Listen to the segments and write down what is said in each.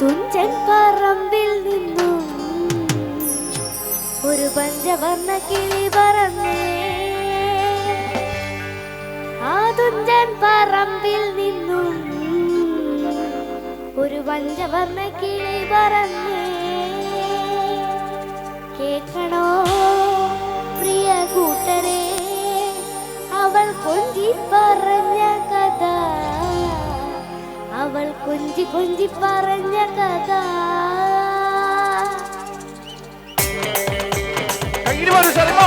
തുഞ്ചൻ പറമ്പിൽ നിന്നും ഒരു പഞ്ചവർണ കിളി പറന്നേ. ആ തുഞ്ചൻ പറമ്പിൽ നിന്നും ഒരു പഞ്ചവർണ കിളി പറന്നേ. അവൾ കൊഞ്ചി കൊഞ്ചി പറഞ്ഞ കഥ. ശരിമോ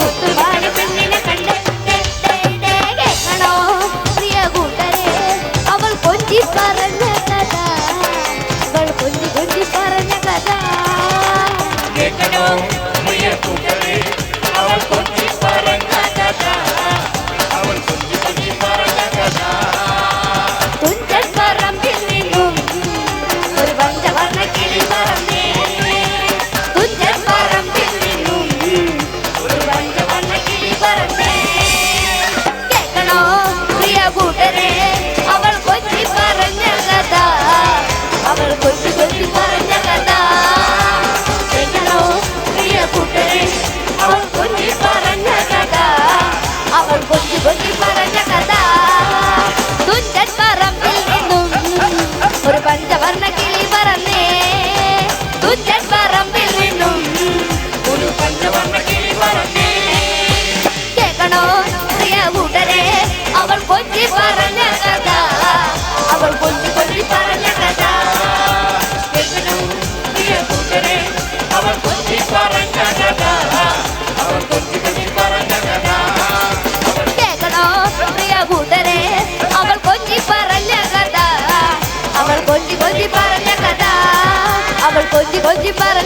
করতে।